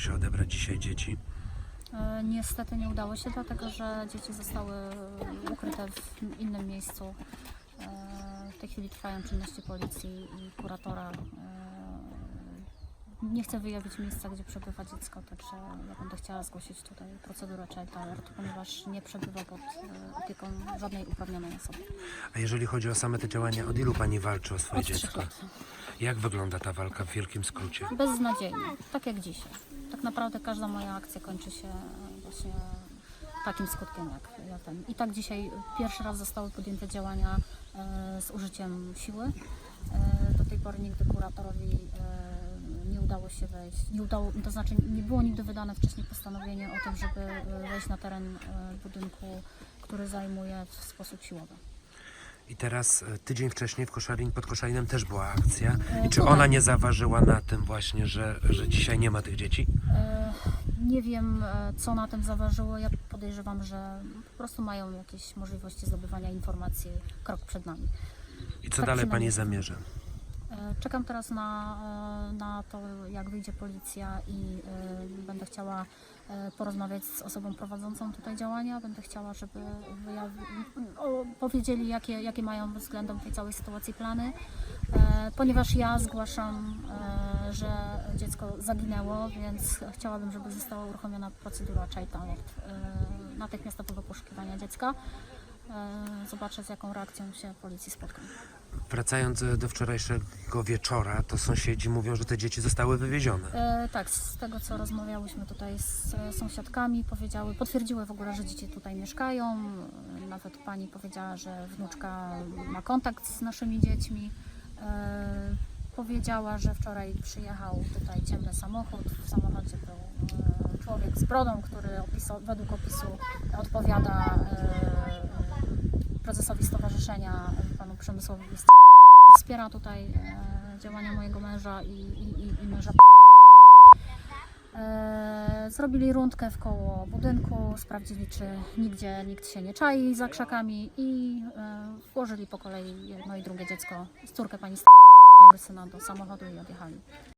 się odebrać dzisiaj dzieci? E, Niestety nie udało się, dlatego że dzieci zostały ukryte w innym miejscu. E, W tej chwili trwają czynności policji i kuratora. E, Nie chcę wyjawić miejsca, gdzie przebywa dziecko, także ja będę chciała zgłosić tutaj procedurę Child Alert, ponieważ nie przebywa pod e, opieką żadnej uprawnionej osoby. A jeżeli chodzi o same te działania, od ilu pani walczy o swoje Od dziecko? Jak wygląda ta walka w wielkim skrócie? Beznadziejnie, tak jak dzisiaj. Tak naprawdę każda moja akcja kończy się właśnie takim skutkiem jak, jak ten. I tak dzisiaj pierwszy raz zostały podjęte działania e, z użyciem siły. E, do tej pory nigdy kuratorowi e, udało się wejść, nie udało, to znaczy nie było nigdy wydane wcześniej postanowienie o tym, żeby e, wejść na teren e, budynku, który zajmuje w sposób siłowy. I teraz e, tydzień wcześniej w Koszalin, pod Koszalinem też była akcja. I czy ona nie zaważyła na tym właśnie, że, że dzisiaj nie ma tych dzieci? Nie wiem, co na tym zaważyło. Ja podejrzewam, że po prostu mają jakieś możliwości zdobywania informacji krok przed nami. I co Tak dalej pani zamierza? E, Czekam teraz na, e, na to, jak wyjdzie policja i e, będę chciała porozmawiać z osobą prowadzącą tutaj działania. Będę chciała, żeby powiedzieli, jakie, jakie mają względem tej całej sytuacji plany. Ponieważ ja zgłaszam, że dziecko zaginęło, więc chciałabym, żeby została uruchomiona procedura Child Alert natychmiastowego poszukiwania dziecka. E, Zobaczę, z jaką reakcją się policji spotkam. Wracając e, do wczorajszego wieczora, to sąsiedzi mówią, że te dzieci zostały wywiezione. E, tak, z tego co rozmawiałyśmy tutaj z e, sąsiadkami, powiedziały, potwierdziły w ogóle, że dzieci tutaj mieszkają. Nawet pani powiedziała, że wnuczka ma kontakt z naszymi dziećmi. E, powiedziała, że wczoraj przyjechał tutaj ciemny samochód. W samochodzie był e, człowiek z brodą, który opisu, według opisu odpowiada e, prezesowi stowarzyszenia, e, panu Przemysłowi wspiera tutaj e, działania mojego męża i, i, i, i męża. E, zrobili rundkę w koło budynku, sprawdzili, czy nigdzie nikt się nie czai za krzakami i e, włożyli po kolei jedno i drugie dziecko, z córkę pani mojego syna do samochodu i odjechali.